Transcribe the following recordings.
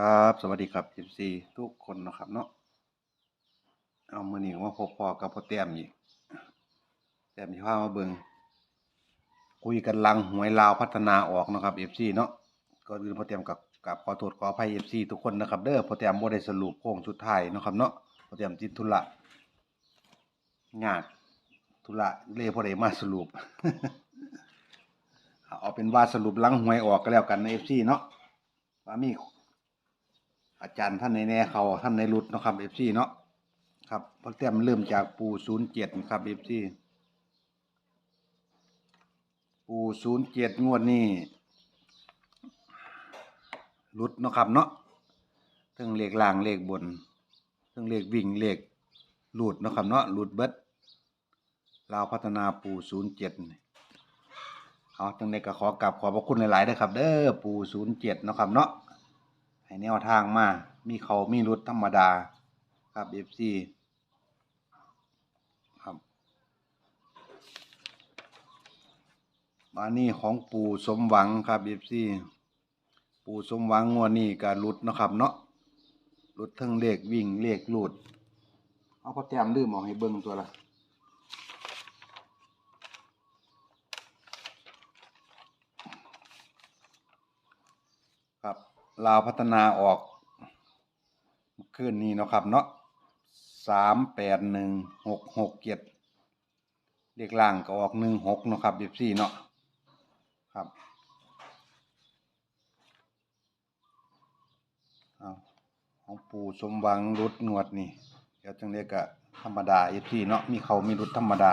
ครับ สวัสดีครับ FC ทุกคนนะครับเนาะเอามือนี้ว่าพบพอกับพ่อแต้มอีกแต้มที่พามาเบิงคุยกันลังหวยลาวพัฒนาออกนะครับ FC เนาะก็อื่นพ่อแต้มกับกับขอโทษขออภัย FC ทุกคนนะครับเด้อพ่อแต้มบ่ได้สรุปโค้งสุดท้ายนะครับเนาะพ่อแต้มติดธุระงานธุระเลยพ่อได้มาสรุปเอาเป็นว่าสรุปลังหวยออกก็แล้วกันใน FC เนาะว่ามี อาจารย์ท่านในแน่เขาท่านในรุดนะครับเอฟซีเนาะครับเพราะเต็มเริ่มจากปูศูนย์เจ็ดครับเอฟซีปูศูนย์เจ็ดงวดนี้รุดนะครับเนาะทั้งเลขล่างเลขบนทั้งเลขวิ่งเลขหลุดนะครับเนาะหลุดเบิดลาวพัฒนาปูศูนย์เจ็ดเอาจังใดก็ขอกราบขอบพระคุณหลายๆนะครับ เด้อปูศูนย์เจ็ดนะครับเนาะ ให้แนวทางมา มีเขามีรุดธรรมดา ครับ FC ครับมานี่ของปู่สมหวังครับ FC ปู่สมหวังงวดนี้ก็รุดนะครับเนาะรุดทั้งเลขวิ่งเลขหลุด เอาพอแต้มลืมอาให้เบิ่งตัวละครับ ลาวพัฒนาออกขึ้นนี้เนาะครับเนาะสามแปดหนึ่งหกหกเจ็ดเลขล่างก็ออกหนึ่งหกเนาะครับเอฟซีเนาะครับเอาของปู่สมหวังรุดงวดนี่เดี๋ยวจังเรียกกะธรรมดาเอฟซีเนาะมีเขามีรุดธรรมดา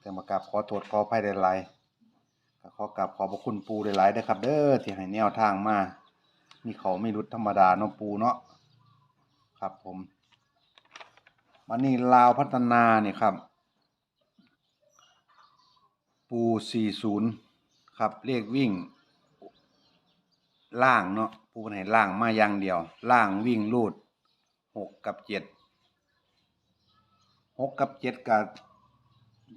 แต่มากราบขอโทษขออภัยได้หลาย ขอกราบขอบพระคุณปูหลายๆนะครับ เด้อที่ให้แนวทางมา มีเขาไม่รุดธรรมดาเนาะปูเนาะครับผมวันนี้ลาวพัฒนาเนี่ยครับ ปูสี่ศูนย์ครับเลขวิ่ง ล่างเนาะปูไหนล่างมาอย่างเดียว ล่างวิ่งลูดหกกับเจ็ดหกกับเจ็ดกับ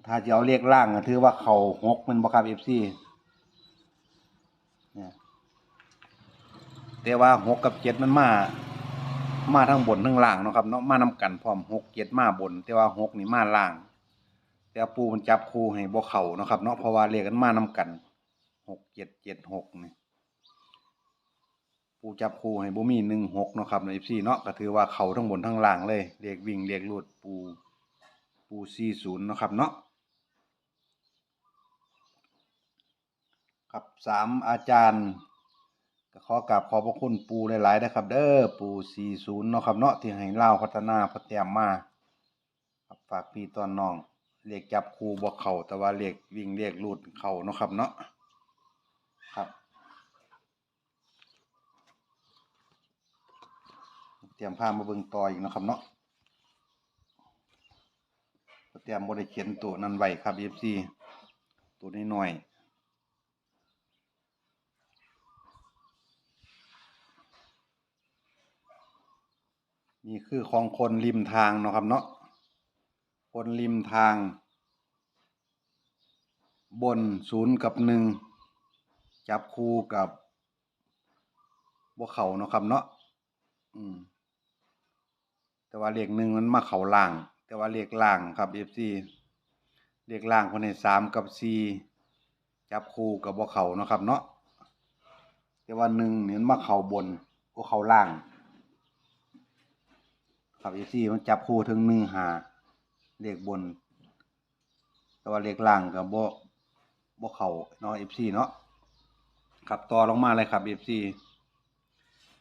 ถ้าจะเอาเลขล่างก็ถือว่าเขาหกมันบ่ครับเอฟซี แต่ว่าหกกับเจ็ดมันมา มาทั้งบนทั้งล่างเนาะครับเนาะมานำกันพร้อมหกเจ็ดมาบน แต่ว่าหกนี่มาล่าง แต่ปูมันจับคู่ให้บ่เข่าเนาะครับเนาะเพราะว่าเลขกันมานำกันหกเจ็ดเจ็ดหกนี่ปูจับคู่ให้บ่มีหนึ่งหกเนาะครับในเอฟซีเนาะก็ถือว่าเข่าทั้งบนทั้งล่างเลยเลขวิ่งเลขลูดปูปูสี่ศูนย์เนาะครับเนาะ ครับสามอาจารย์ก็ขอกราบขอบพระคุณปูหลายๆนะครับ เด้อปูสี่ศูนย์เนาะครับเนาะที่ให้เล่าพัฒนาพัฒยามมาครับฝากพี่ตอนน้องเรียกจับครูบ่เข่าแต่ว่าเรียกวิ่งเรียกลูดเข่าเนาะครับเนาะครับ เตรียมผ้ามาเบิ่งต่ออีกเนาะครับเนาะเตรียมบ่ได้เขียนตัวนั้นไว้ครับ FC ตัวน้อย นี่คือของคนริมทางเนาะครับเนาะคนริมทาง บนศูนย์กับหนึ่งจับคู่กับบวเขาเนาะครับเนาะอืมแต่ว่าเลขหนึ่งมันมาเข่าล่าง แต่ว่าเลขล่างครับเอฟซีเลขล่างคนในสามกับสี่จับคู่กับบวเขาเนาะครับเนาะแต่ว่าหนึ่งเนี่ยมันมาเข่าบนก็เข่าล่าง ครับเอซี่มันจับคู่ถึงหนึ่งหาเลขบน แต่ว่าเลขล่างกับโบ่บ่เข่าเนาะเอฟซีเนาะครับต่อลงมาเลยครับเอฟซี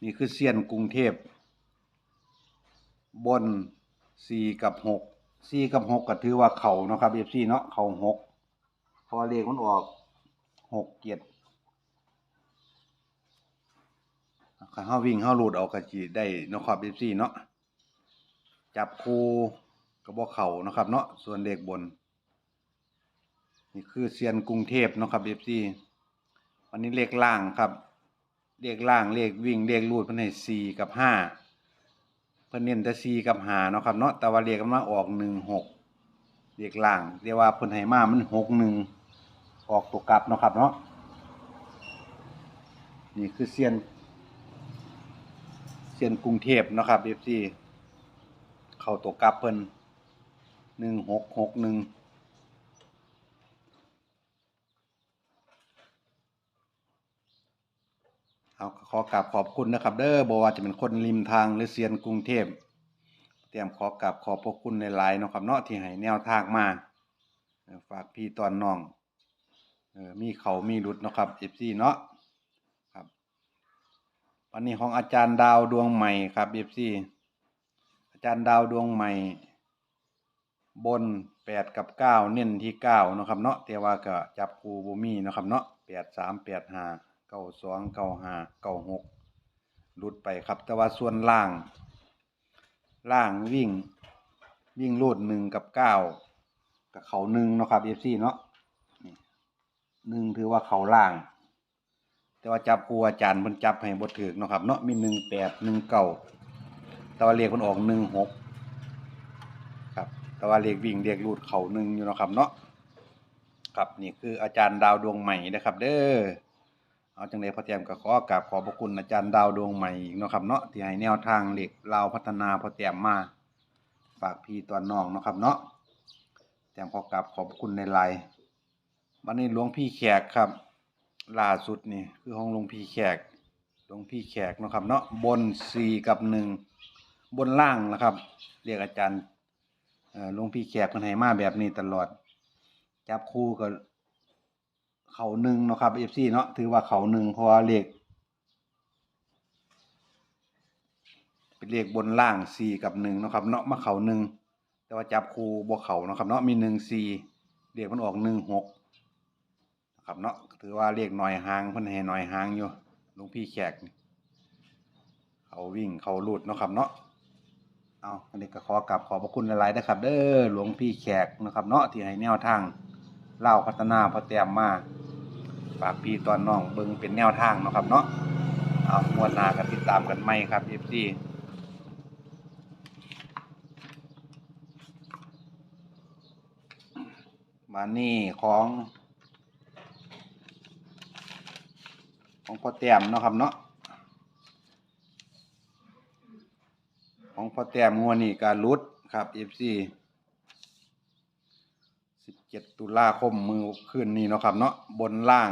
นี่คือเซียนกรุงเทพ บนสี่กับหกสี่กับหกก็ถือว่าเข่าเนาะครับเอฟซีเนาะเข่าหกพอเลขมันออกหกเจ็ดข้าเฮาวิ่งเฮาหลุดออกกะจีได้นะครับเอฟซีเนาะ จับคูกระบอกเข่านะครับ เนาะส่วนเลขบน นี่คือเซียนกรุงเทพเนาะครับเอฟซีวันนี้เลขล่างครับ เลขล่างเลขวิ่งเลขรูดเพิ่นให้สี่กับห้าเพิ่นเน้นแต่สี่กับห้าเนาะครับเนาะแต่ว่าเลขมันมาออกหนึ่งหกเลขล่างเรียกว่าเพิ่นให้มามันหกหนึ่งออกตัวกลับเนาะครับเนาะนี่คือเซียนเซียนกรุงเทพเนาะครับ FC เข้าตัวกลับเพิ่นหนึ่งหกหกหนึ่งเอาขอกราบขอบคุณนะครับ เด้อบ่ว่าจะเป็นคนริมทางหรือเซียนกรุงเทพเตรียมขอกราบขอบพระคุณในหลายเนาะครับเนาะที่ให้แนวทางมาฝากพี่ตอนน้องเออมีเขามีรุดเนาะครับ FC เนาะครับวันนี้ของอาจารย์ดาวดวงใหม่ครับ FC จารย์ดาวดวงใหม่ บนแปดกับเก้าเน้นที่เก้านะครับเนาะแต่ว่าก็จับคูบูมีนะครับเนาะแปดสามแปดห้าเก้าสองเก้าห้าเก้าหกรุดไปครับ แต่ว่าส่วนล่าง ล่างวิ่ง วิ่งรูดหนึ่งกับเก้ากับเขาหนึ่งนะครับเอฟซีเนาะหนึ่งถือว่าเขาล่าง แต่ว่าจับครูอาจารย์เพิ่นจับให้บทถือนะครับเนาะมีหนึ่งแปดหนึ่งเก้า แต่ว่าเรียกมันออกหนึ่งหกครับแต่ว่าเรียกวิ่งเรียกรูดเข่าหนึ่งอยู่นะครับเนาะครับนี่คืออาจารย์ดาวดวงใหม่นะครับ เด้อเอาจังไดพอเตรียมก็ขอกราบขอบพระคุณอาจารย์ดาวดวงใหม่อีกนะครับเนาะที่ให้แนวทางเหล็กลาพัฒนาพอเตรียมมาฝากพี่ตัวน้องนะครับเนาะเตรียมขอกราบขอบคุณในไลน์วันนี้หลวงพี่แขกครับล่าสุดนี่คือของหลวงพี่แขกหลวงพี่แขกนะครับเนาะบนสี่กับหนึ่ง บนล่างนะครับ เรียกอาจารย์หลวงพี่แขกคนให้มาแบบนี้ตลอด จับคู่กับเขาหนึ่งนะครับเอฟซีเนาะถือว่าเขาหนึ่งเพราะว่าเลขเป็นเลขบนล่างสี่กับหนึ่งนะครับ เนาะมาเขาหนึ่งแต่ว่าจับคู่บวเขานะครับ เนาะมีหนึ่งสี่เลขมันออกหนึ่งหกนะครับเนาะถือว่าเรียกหน่อยหางพิ่นให้หน่อยหางอยู่หลวงพี่แขกเขาวิ่งเขาลูดนะครับเนาะ เอาอันนี้ก็ขอกราบขอบพระคุณหลายๆนะครับ เด้อหลวงพี่แขกนะครับเนาะที่ให้แนวทางเล่าพัฒนาพอแต้มมาฝากพี่ตอนน้องเบิ่งเป็นแนวทางนะครับเนาะเอางวดหน้ากันติดตามกันใหมครับ FC มานี่ของ ของพ่อแต้มเนาะครับเนาะของ พ่อแต้มงัวนี่การลุดครับ FC 17ตุลาคมมือคืนนี้เนาะครับเนาะบนล่าง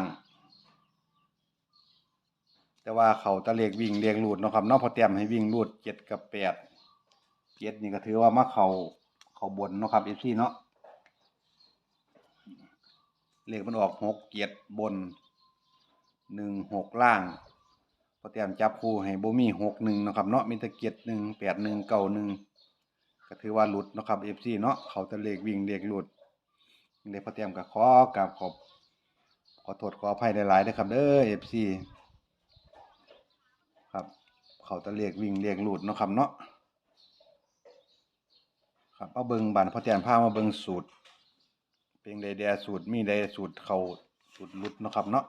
แต่ว่าเขาตะเลกวิ่งเรียงรูดเนาะครับเนาะพอแต้มให้วิ่งรูด7กับ8 7นี่ก็ถือว่ามาเขาเขาบนเนาะครับ FC เนาะเลขมันออก6 7บนหนึ่งหกล่าง พอเตรียมจับคู่ให้บ่มีหกหนึ่งนาะครับเนาะมีตะเกียรหนึ่งแปดหนึ่งเก้าหนึ่งก็ถือว่าหลุดเนาะครับเอฟซีเนาะเขาจะเลขวิ่งเลขหลุดเลยพอเตรียมกับขอกราบขอบขอโทษขออภัยหลายๆด้วยครับเด้อเอฟซีครับเขาจะเลขวิ่งเลขหลุดเนาะครับเนาะครับมาเบิงบานพอเตรียมพามาเบิงสูตรเพลงใดแดสูตรมีใดสูตรเขาสูตรหลุดเนาะครับเนาะ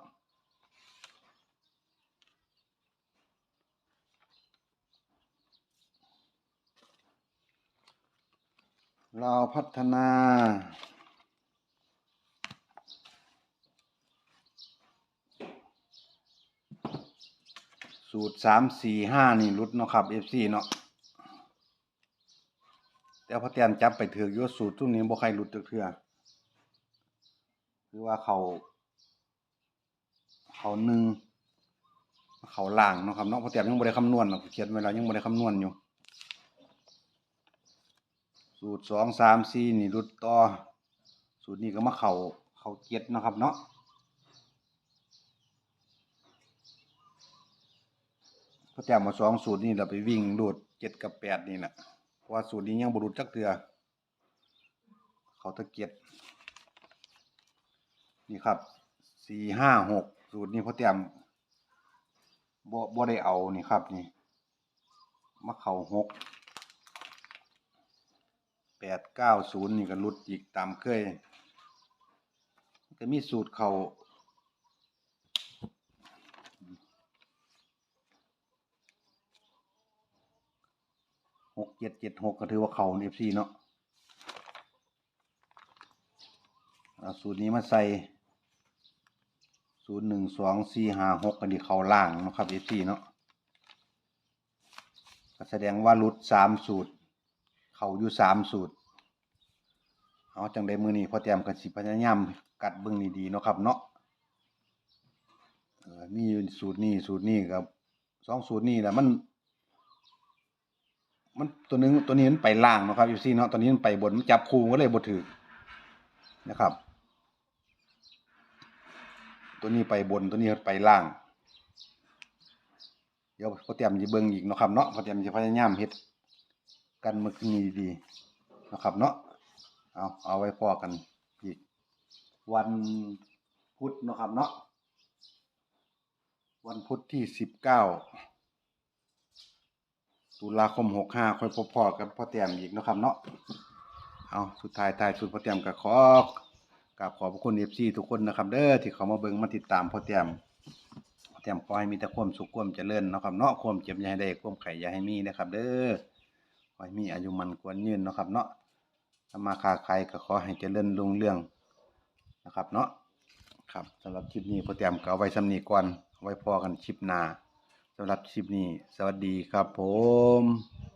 เราพัฒนา สูตรสามสี่ห้านี่รุดเนาะครับเอฟซีเนาะแต่พอเตียนจับไปถือกอยศสูตรทุกนี้บ่ใครรุดจักเทื่อคือว่าเขา เขาหนึ่งเขาล่างเนาะครับเนาะพอเตียนยังบ่ได้คำนวณเนาะเขียนไว้แล้วยังบ่ได้คำนวณอยู่ สูตรสองสามสี่นี่รุดต่อ สูตรนี้ก็มาเขาเขาเจ็ดนะครับเนาะพอแต้มมาสองสูตรนี่เราไปวิ่งรูดเจ็ดกับแปดนี่แหละเพราะว่าสูตรนี้ยังบรุษจักเทือเขาตะเกียบนี่ครับสี่ห้าหกสูตรนี้พอแต้มบ่บ่ได้เอานี่ครับนี่มาเข่าหก ปดเก้าศูนย์นี่ก็รุดอีกตามเคยก็มีสูตรเขาหกเจ็ดเจ็ดหกก็ถือว่าเขาเอฟซีเนาะเอาสูตรนี้มาใส่ศูนย์หนึ่งสองสี่ห้าหกกันดีเขาล่างนะครับเอฟซีเนาะก็แสดงว่าหลุดสามสูตร เขาอยู่สามสูตรเอาจังได้มือนี้พอเตรียมกันสิพยายามกัดเบิ่งดีๆเนาะครับเนาะเออมีอยู่สูตรนี้สูตรนี้กับสองสูตรนี้แหละมัน มันตัวนึงตัวนี้มันไปล่างเนาะครับอยู่ซี่เนาะตัวนี้มันไปบนมันจับคู่ก็เลยบ่ถือนะครับ ตัวนี้ไปบนตัวนี้ไปล่าง เดี๋ยวพอเตรียมจะเบิ่งอีกเนาะครับเนาะพอเตรียมจะพยายามเฮ็ด กันมื้อนี้ดีนะครับเนาะเอาเอาไว้พอกันอีกวันพุธนะครับเนาะวันพุธที่สิบเก้าตุลาคมหกห้าค่อยพบพอกับพ่อเตรียมอีกนะครับเนาะเอาสุดท้ายท้ายสุดพ่อเตรียมก็ขอกราบขอบพระคุณเอฟซีทุกคนนะครับ เด้อที่เขามาเบิ่งมาติดตามพ่อเตรียมเตรียมขอให้มีแต่ความสุขความเจริญนะครับเนาะความเจ็บอย่าให้ได้ความไข่อย่าให้มีนะครับ เด้อ ขอให้มีอายุมันควรยืนเนาะครับเนาะทำมาค้าขายก็ขอให้เจริญรุ่งเรืองนะครับเนาะครับสำหรับคลิปนี้พอเตรียมก็เอาไว้สำนีก่อนไว้พอกันคลิปหน้าสำหรับคลิปนี้ สวัสดีครับผม